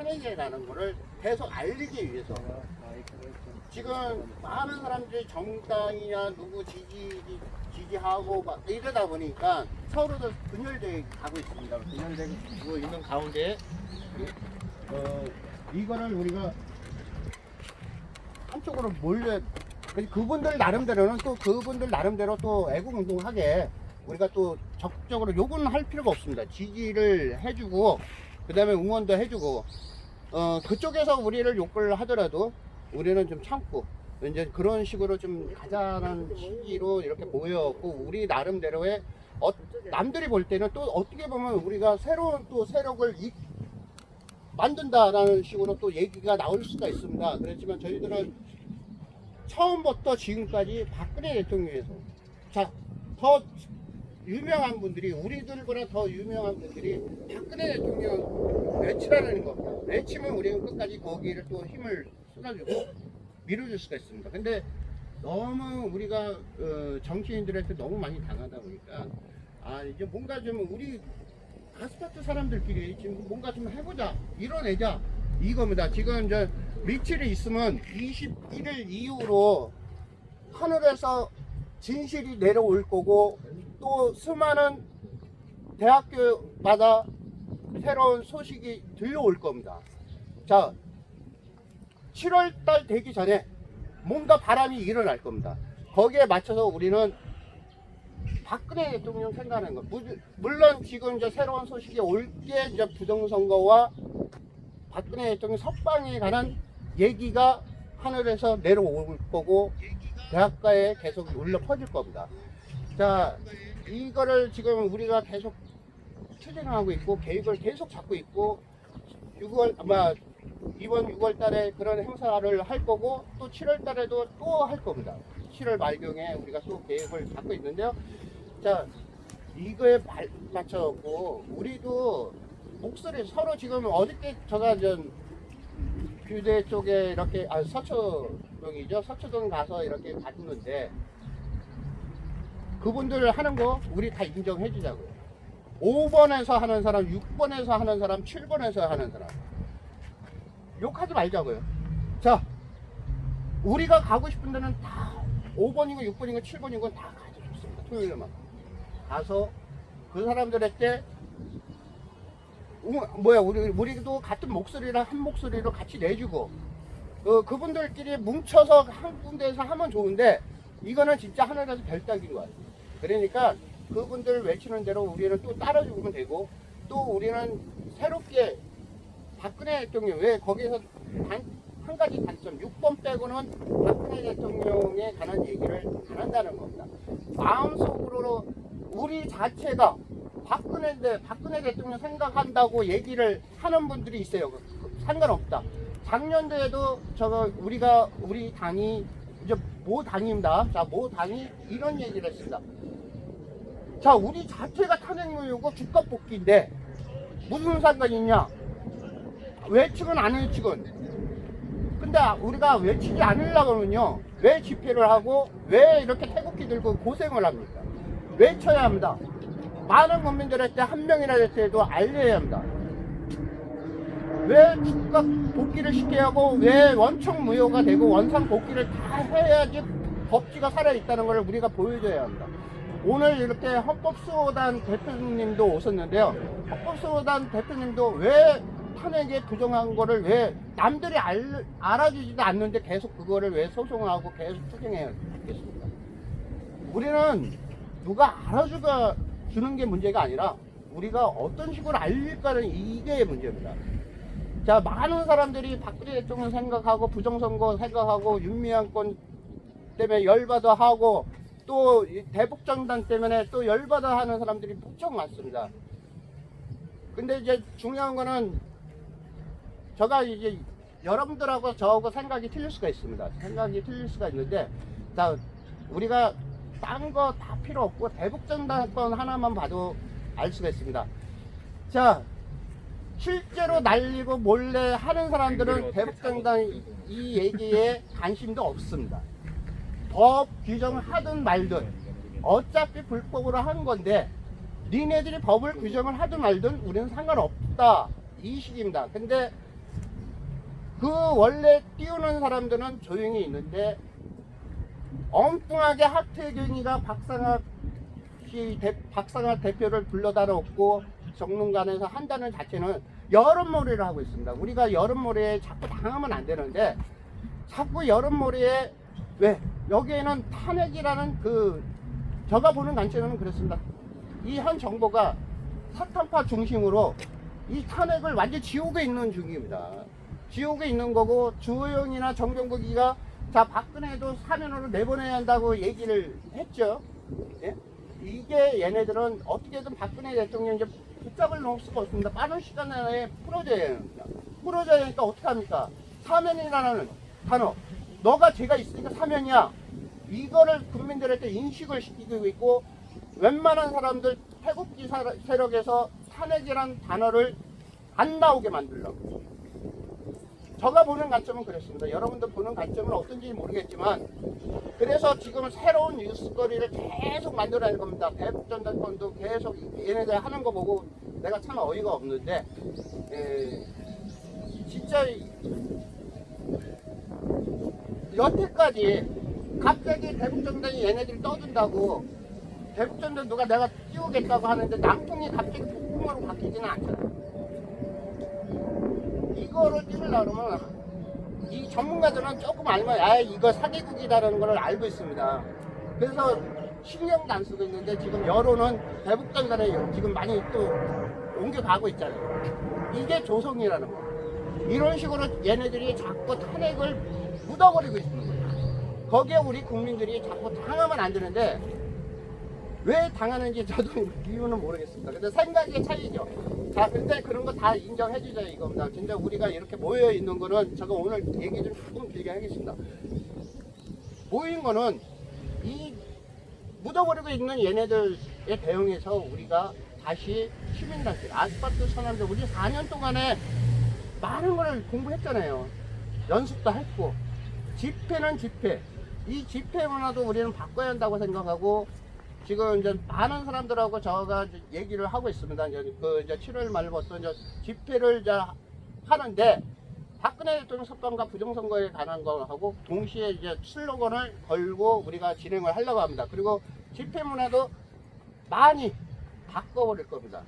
탄핵이라는 거를 계속 알리기 위해서 지금 많은 사람들이 정당이냐 누구 지지 지지하고 막 이러다 보니까 서로도 분열돼 가고 있습니다. 분열되고 있는 가운데 어 이거를 우리가 한쪽으로 몰려 그- 그분들 나름대로는 또 그분들 나름대로 또 애국운동하게 우리가 또 적극적으로 욕은 할 필요가 없습니다. 지지를 해주고 그 다음에 응원도 해주고 어 그쪽에서 우리를 욕을 하더라도 우리는 좀 참고 이제 그런 식으로 좀 가자는 시기로 이렇게 모였고 우리 나름대로의 어, 남들이 볼 때는 또 어떻게 보면 우리가 새로운 또 세력을 이, 만든다라는 식으로 또 얘기가 나올 수가 있습니다. 그렇지만 저희들은 처음부터 지금까지 박근혜 대통령에서 자, 더 유명한 분들이 우리들보다 더 유명한 분들이 박근혜 대통령 외치라는 겁니다. 외치면 우리는 끝까지 거기를 또 힘을 쏟아주고 밀어줄 수가 있습니다. 근데 너무 우리가 어, 정치인들한테 너무 많이 당하다 보니까 아 이제 뭔가 좀 우리 가스파트 사람들끼리 지금 뭔가 좀 해보자 이뤄내자 이겁니다. 지금 이제 며칠이 있으면 21일 이후로 하늘에서 진실이 내려올 거고 또 수많은 대학교마다 새로운 소식이 들려올 겁니다. 자, 7월 달 되기 전에 뭔가 바람이 일어날 겁니다. 거기에 맞춰서 우리는 박근혜 대통령 생각하는 것. 무- 물론 지금 이제 새로운 소식이 올 게 이제 부정선거와 박근혜 대통령 석방에 관한 얘기가 하늘에서 내려올 거고 대학가에 계속 울려 퍼질 겁니다. 자, 이거를 지금 우리가 계속 추진하고 있고 계획을 계속 잡고 있고 6월 아마 이번 6월 달에 그런 행사를 할 거고 또 7월 달에도 또 할 겁니다. 7월 말경에 우리가 또 계획을 잡고 있는데요. 자, 이거에 발- 맞춰갖고 우리도 목소리 서로 지금 어저께 제가 전 규대 쪽에 이렇게 아 서초동이죠 서초동 가서 이렇게 갔는데 그분들 하는 거 우리 다 인정해 주자고요. 5번에서 하는 사람 6번에서 하는 사람 7번에서 하는 사람. 욕하지 말자고요. 자 우리가 가고 싶은 데는 다 5번이고 6번이고 7번이고 다 가져 좋습니다. 토요일만. 가서 그 사람들한테 우- 뭐야 우리 우리도 같은 목소리랑 한 목소리로 같이 내주고 어, 그분들끼리 뭉쳐서 한 군데에서 하면 좋은데 이거는 진짜 하늘에서 별 따기인 것 같아요. 그러니까 그분들 외치는 대로 우리는 또 따라주면 되고 또 우리는 새롭게 박근혜 대통령 왜 거기서 단, 한 가지 단점 6번 빼고는 박근혜 대통령에 관한 얘기를 안 한다는 겁니다. 마음속으로 우리 자체가 박근혜인데 박근혜 대통령 생각한다고 얘기를 하는 분들이 있어요. 상관없다. 작년도에도 저거 우리가 우리 당이 이제 모 당입니다. 자, 모 당이 이런 얘기를 했습니다. 자, 우리 자체가 탄핵무효고 주가 뽑기인데 무슨 상관이 있냐? 외측은 안 외측은. 근데 우리가 외치지 않으려고 하면요. 왜 집회를 하고 왜 이렇게 태극기 들고 고생을 합니까? 외쳐야 합니다. 많은 국민들한테 한 명이라도 알려야 합니다. 왜 주가 복귀를 시켜야 하고 왜 원청 무효가 되고 원상 복귀를 다 해야지 법치가 살아있다는 걸 우리가 보여줘야 합니다. 오늘 이렇게 헌법수호단 대표님도 오셨는데요. 헌법수호단 대표님도 왜 탄핵에 부정한 거를 왜 남들이 알, 알아주지도 않는데 계속 그거를 왜 소송하고 계속 투쟁해야 겠습니까? 우리는 누가 알아주가 주는 게 문제가 아니라 우리가 어떤 식으로 알릴까는 이게 문제입니다. 자, 많은 사람들이 박근혜 대통령 생각하고 부정선거 생각하고 윤미향권 때문에 열받아 하고 또이 대북정당 때문에 또 열받아 하는 사람들이 무척 많습니다. 근데 이제 중요한 거는 제가 이제 여러분들하고 저하고 생각이 틀릴 수가 있습니다. 생각이 틀릴 수가 있는데 자 우리가 딴 거 다 필요 없고 대북정당권 하나만 봐도 알 수가 있습니다. 자 실제로 날리고 몰래 하는 사람들은 대북정당 이 얘기에 관심도 없습니다. 법 규정을 하든 말든 어차피 불법으로 한 건데 니네들이 법을 규정을 하든 말든 우리는 상관없다 이 식입니다. 근데 그 원래 띄우는 사람들은 조용히 있는데 엉뚱하게 학태균이가 박상학 대표를 불러다 놓고 정론관에서 한다는 자체는 여름몰이를 하고 있습니다. 우리가 여름몰이에 자꾸 당하면 안 되는데 자꾸 여름몰이에 왜 여기에는 탄핵이라는 그 제가 보는 관점은 그렇습니다. 이현 정부가 사탄파 중심으로 이 탄핵을 완전 지옥에 있는 중입니다. 지옥에 있는 거고 주호영이나 정경국이가 자 박근혜도 사면으로 내보내야 한다고 얘기를 했죠. 예? 이게 얘네들은 어떻게든 박근혜 대통령 이제 붙잡을 놓을 수가 없습니다. 빠른 시간 내에 풀어줘야 합니다. 풀어줘야 하니까 어떻게 합니까? 사면이라는 단어. 너가 죄가 있으니까 사면이야. 이거를 국민들한테 인식을 시키고 있고 웬만한 사람들 태국지 사- 세력에서 탄핵이란 단어를 안 나오게 만들려고. 제가 보는 관점은 그렇습니다. 여러분들 보는 관점은 어떤지 모르겠지만 그래서 지금 새로운 뉴스거리를 계속 만들어낼 겁니다. 대북전단권도 계속 얘네들 하는 거 보고 내가 참 어이가 없는데 에, 진짜 이- 여태까지 갑자기 대북전단이 얘네들이 떠든다고 대북전단 누가 내가 띄우겠다고 하는데 남통이 갑자기 폭풍으로 바뀌지는 않잖아요. 이거를 띄우려면 이 전문가들은 조금 알면 아 이거 사기국이다라는 걸 알고 있습니다. 그래서 신경도 안 쓰고 있는데 지금 여론은 대북전단에 지금 많이 또 옮겨가고 있잖아요. 이게 조성이라는 거. 이런 식으로 얘네들이 자꾸 탄핵을 묻어버리고 있는 거예요. 거기에 우리 국민들이 자꾸 당하면 안 되는데 왜 당하는지 저도 이유는 모르겠습니다. 근데 생각의 차이죠. 자, 근데 그런 거 다 인정해 주자 이겁니다. 진짜 우리가 이렇게 모여 있는 거는 제가 오늘 얘기 좀 조금 길게 하겠습니다. 모인 거는 이 묻어버리고 있는 얘네들에 대응해서 우리가 다시 시민단체, 아스파트 선언들 우리 4년 동안에 많은 걸 공부했잖아요. 연습도 했고 집회는 집회. 이 집회 문화도 우리는 바꿔야 한다고 생각하고 지금 이제 많은 사람들하고 저가 얘기를 하고 있습니다. 이제 그 이제 7월 말부터 이제 집회를 이제 하는데 박근혜 대통령 석방과 부정선거에 관한 거하고 동시에 이제 슬로건을 걸고 우리가 진행을 하려고 합니다. 그리고 집회 문화도 많이 바꿔버릴 겁니다.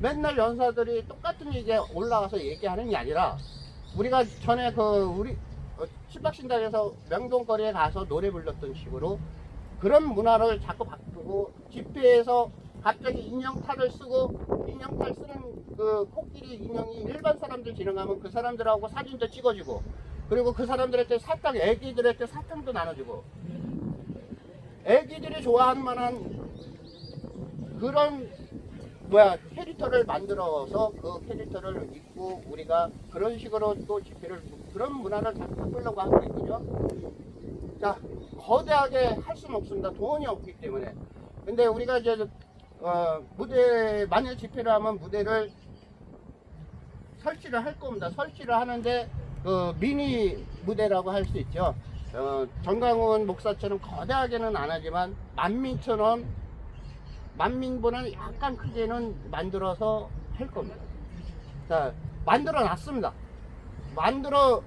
맨날 연사들이 똑같은 얘기에 올라가서 얘기하는 게 아니라 우리가 전에 그 우리 어, 신박신당에서 명동거리에 가서 노래 불렀던 식으로 그런 문화를 자꾸 바꾸고 집회에서 갑자기 인형탈을 쓰고 인형탈 쓰는 그 코끼리 인형이 일반 사람들 지나가면 그 사람들하고 사진도 찍어주고 그리고 그 사람들한테 사탕 애기들한테 사탕도 나눠주고 애기들이 좋아할 만한 그런 뭐야 캐릭터를 만들어서 그 캐릭터를 입고 우리가 그런 식으로 또 집회를 그런 문화를 자꾸 바꾸려고 하고 있거든요. 자 거대하게 할 수는 없습니다. 돈이 없기 때문에. 근데 우리가 이제 어, 무대 만약 집회를 하면 무대를 설치를 할 겁니다. 설치를 하는데 그 미니 무대라고 할 수 있죠. 어, 정강훈 목사처럼 거대하게는 안 하지만 만민처럼 만민보다는 약간 크게는 만들어서 할 겁니다. 자, 만들어 놨습니다. 만들어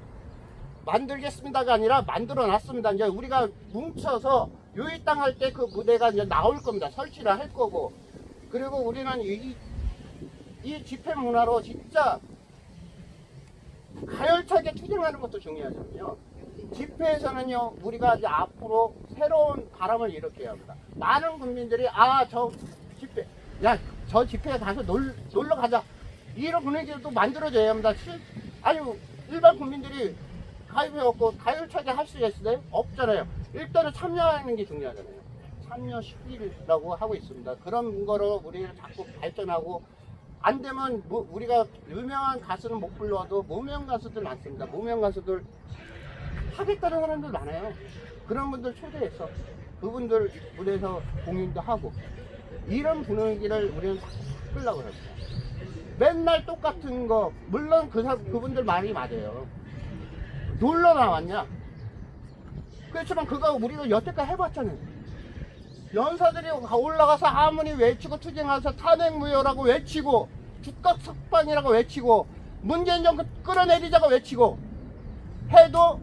만들겠습니다가 아니라 만들어 놨습니다. 이제 우리가 뭉쳐서 유일당 할 때 그 무대가 이제 나올 겁니다. 설치를 할 거고. 그리고 우리는 이, 이 집회 문화로 진짜 가열차게 투쟁하는 것도 중요하거든요. 집회에서는요, 우리가 이제 앞으로 새로운 바람을 일으켜야 합니다. 많은 국민들이, 아, 저 집회, 야, 저 집회에 가서 놀, 놀러 가자. 이런 분위기를 또 만들어줘야 합니다. 실, 아니, 일반 국민들이 가입해갖고 가열차게 할수 있어요? 없잖아요. 일단은 참여하는 게 중요하잖아요. 참여 시기라고 하고 있습니다. 그런 거로 우리를 자꾸 발전하고 안 되면 뭐 우리가 유명한 가수는 못 불러도 무명 가수들 많습니다. 무명 가수들 하겠다는 사람들 많아요. 그런 분들 초대해서 그분들 무대에서 공연도 하고 이런 분위기를 우리는 끌려고 합니다. 맨날 똑같은 거 물론 그 사, 그분들 말이 맞아요. 놀러 나왔냐? 그렇지만 그거 우리가 여태까지 해봤잖아요. 연사들이 올라가서 아무리 외치고 투쟁해서 탄핵무효라고 외치고 주가 석방이라고 외치고 문재인 정권 끌어내리자고 외치고 해도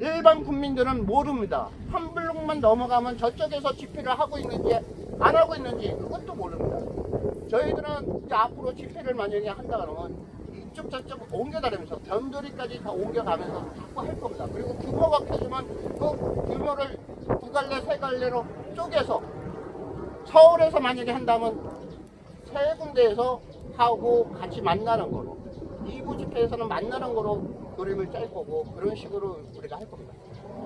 일반 국민들은 모릅니다. 한 블록만 넘어가면 저쪽에서 집회를 하고 있는지 안 하고 있는지 그것도 모릅니다. 저희들은 이제 앞으로 집회를 만약에 한다 그러면 이쪽 저쪽 옮겨다니면서 변두리까지 다 옮겨가면서 자꾸 할 겁니다. 그리고 규모가 커지면 그 규모를 두 갈래 세 갈래로 쪼개서 서울에서 만약에 한다면 세 군데에서 하고 같이 만나는 거로 이부 집회에서는 만나는 거로 그림을 짤 거고 그런 식으로 우리가 할 겁니다.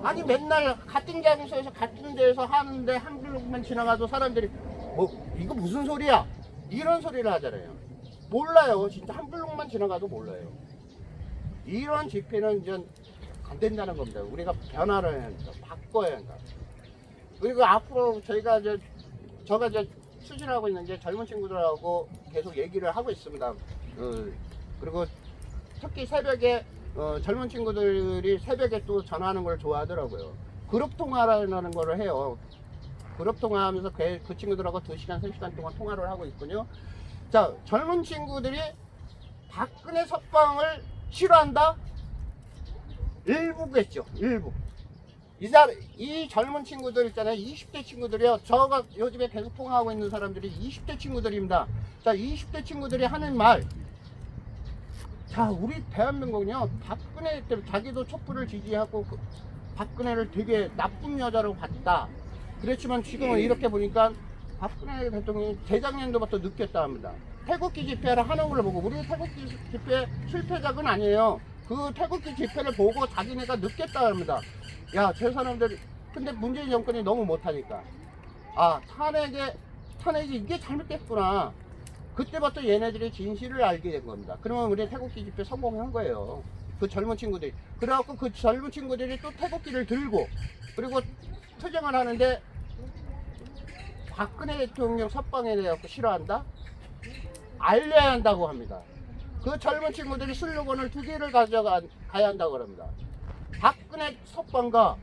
아니 맨날 같은 장소에서 같은 데에서 하는데 한 블록만 지나가도 사람들이 뭐 이거 무슨 소리야 이런 소리를 하잖아요. 몰라요. 진짜 한 블록만 지나가도 몰라요. 이런 집회는 이제 안 된다는 겁니다. 우리가 변화를 해야 한다. 바꿔야 한다. 그리고 앞으로 저희가 이제 저가 이제 추진하고 있는 게 젊은 친구들하고 계속 얘기를 하고 있습니다. 어, 그리고 특히 새벽에 어, 젊은 친구들이 새벽에 또 전화하는 걸 좋아하더라고요. 그룹 통화라는 거를 해요. 그룹 통화하면서 그, 그 친구들하고 2시간, 3시간 동안 통화를 하고 있군요. 자, 젊은 친구들이 박근혜 석방을 싫어한다? 일부겠죠. 일부. 이, 사, 이 젊은 친구들 있잖아요. 20대 친구들이요. 저가 요즘에 계속 통화하고 있는 사람들이 20대 친구들입니다. 자, 20대 친구들이 하는 말. 자, 우리 대한민국은요. 박근혜 때문에 자기도 촛불을 지지하고 그 박근혜를 되게 나쁜 여자로 봤다. 그렇지만 지금은 이렇게 보니까 박근혜 대통령이 재작년도부터 느꼈다 합니다. 태극기 집회를 하는 걸 보고 우리 태극기 집회 실패작은 아니에요. 그 태극기 집회를 보고 자기네가 느꼈다 합니다. 야, 저 사람들 근데 문재인 정권이 너무 못하니까 아 탄핵에 탄핵이 이게 잘못됐구나. 그때부터 얘네들이 진실을 알게 된 겁니다. 그러면 우리 태극기 집회 성공한 거예요. 그 젊은 친구들이. 그래갖고 그 젊은 친구들이 또 태극기를 들고 그리고 투쟁을 하는데 박근혜 대통령 석방에 대해서 싫어한다? 알려야 한다고 합니다. 그 젊은 친구들이 슬로건을 두 개를 가져가 가야 한다고 합니다. 박근혜 석방과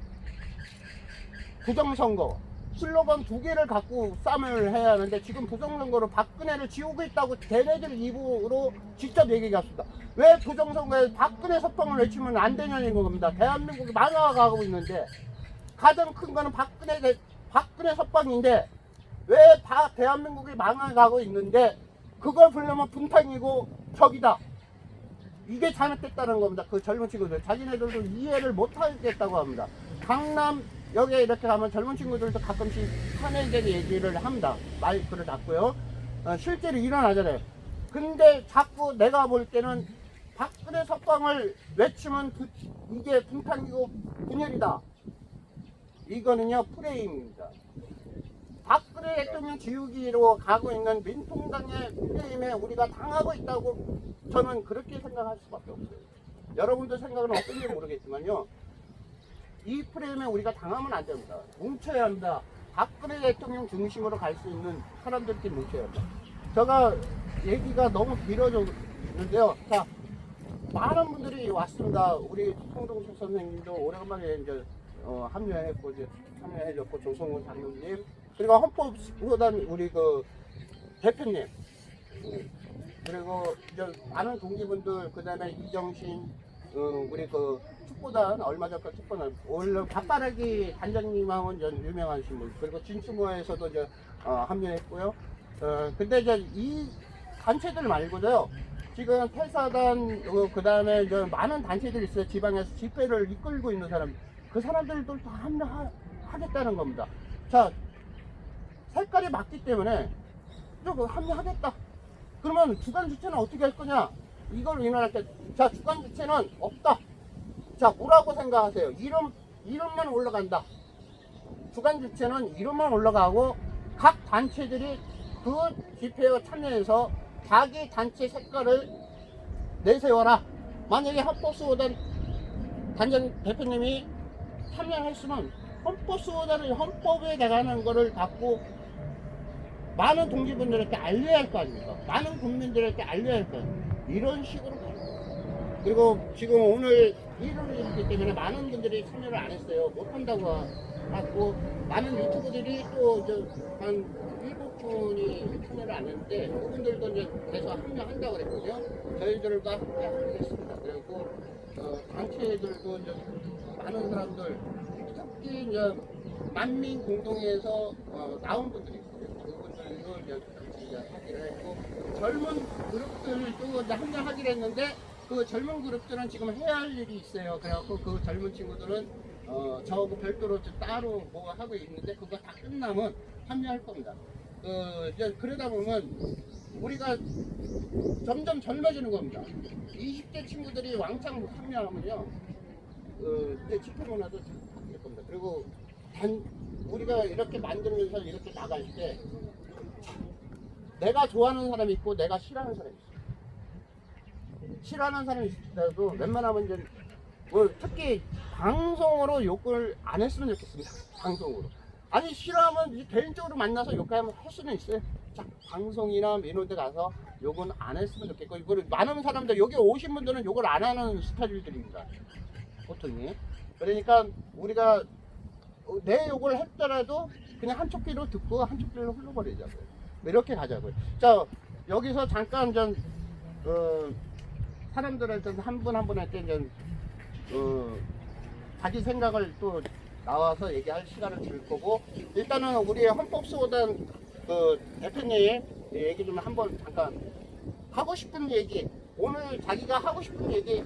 부정선거 슬로건 두 개를 갖고 싸움을 해야 하는데 지금 부정선거로 박근혜를 지우고 있다고 걔네들 입으로 직접 얘기했습니다. 왜 부정선거에 박근혜 석방을 외치면 안 되냐는 겁니다. 대한민국이 망해가고 있는데 가장 큰 거는 박근혜 대- 박근혜 석방인데 왜 다 대한민국이 망해가고 있는데 그걸 부르면 분탕이고 적이다. 이게 잘못됐다는 겁니다. 그 젊은 친구들. 자기네들도 이해를 못하겠다고 합니다. 강남 여기에 이렇게 가면 젊은 친구들도 가끔씩 탄핵된 얘기를 합니다. 마이크를 잡고요. 어, 실제로 일어나잖아요. 근데 자꾸 내가 볼 때는 박근혜 석방을 외치면 그- 이게 분탕이고 분열이다. 이거는요 프레임입니다. 박근혜 대통령 지우기로 가고 있는 민통당의 프레임에 우리가 당하고 있다고 저는 그렇게 생각할 수밖에 없어요. 여러분들 생각은 어떤지 모르겠지만요. 이 프레임에 우리가 당하면 안 됩니다. 뭉쳐야 합니다. 박근혜 대통령 중심으로 갈 수 있는 사람들끼리 뭉쳐야 합니다. 제가 얘기가 너무 길어졌는데요. 자, 많은 분들이 왔습니다. 우리 송동식 선생님도 오래간만에 이제 어, 합류했고 이제 참여해줬고 조성훈 장로님 그리고 헌법보단 우리 그 대표님 음, 그리고 이제 많은 동기분들 그다음에 이정신 어, 우리 그 축구단 얼마 전까 축구단 원래 밥바라기 단장님하고는 전 유명하신 분 그리고 진수모에서도 이제 어, 합류했고요. 어, 근데 이제 이 단체들 말고도요. 지금 태사단 그 다음에 이제 많은 단체들이 있어요. 지방에서 집회를 이끌고 있는 사람 그 사람들도 다 합류하겠다는 겁니다. 자 색깔이 맞기 때문에 좀 합류하겠다. 그러면 주간 주체는 어떻게 할 거냐? 이걸 인원할 때, 자, 주간 주체는 없다. 자, 뭐라고 생각하세요? 이름, 이름만 올라간다. 주간 주체는 이름만 올라가고 각 단체들이 그 집회에 참여해서 자기 단체 색깔을 내세워라. 만약에 헌법수호단 단장 대표님이 참여했으면 헌법수호단을 헌법에 나가는 거를 갖고 많은 동지분들에게 알려야 할 거 아닙니까? 많은 국민들에게 알려야 할 거예요. 이런 식으로. 그리고 지금 오늘 일요일이기 때문에 많은 분들이 참여를 안 했어요. 못 한다고 하고 많은 유튜브들이 또한 일곱 분이 참여를 안 했는데 그분들도 이제 계속 합류한다고 그랬거든요. 저희들과 함께 하겠습니다. 그리고 어, 단체들도 이제 많은 사람들 특히 이제 만민 공동회에서 어, 나온 분들이 있어요. 그분들도 이제 같이 이제 하기로 했고 젊은 그룹들도 이제 한잔 하기로 했는데 그 젊은 그룹들은 지금 해야 할 일이 있어요. 그래갖고 그 젊은 친구들은 어, 저하고 별도로 좀 따로 뭐 하고 있는데 그거 다 끝나면 참여할 겁니다. 그 이제 그러다 보면 우리가 점점 젊어지는 겁니다. 20대 친구들이 왕창 참여하면요, 어, 이제 집회 문화도 잘 바뀔 겁니다. 그리고 단 우리가 이렇게 만들면서 이렇게 나갈 때 내가 좋아하는 사람이 있고 내가 싫어하는 사람이 있어. 싫어하는 사람이 있어도 웬만하면 이제 뭐 특히 방송으로 욕을 안 했으면 좋겠습니다. 방송으로. 아니 싫어하면 개인적으로 만나서 욕하면 할 수는 있어요. 자, 방송이나 이런 데 가서 욕은 안 했으면 좋겠고 이거를 많은 사람들 여기 오신 분들은 욕을 안 하는 스타일들입니다. 보통이. 그러니까 우리가 어, 내 욕을 했더라도 그냥 한쪽 귀로 듣고 한쪽 귀로 흘러버리자고요. 이렇게 가자고요. 자 여기서 잠깐 좀 어, 사람들한테 한 분 한 분한테 이제 어, 자기 생각을 또 나와서 얘기할 시간을 줄 거고 일단은 우리 헌법소단 그 대표님 얘기 좀 한번 잠깐 하고 싶은 얘기 오늘 자기가 하고 싶은 얘기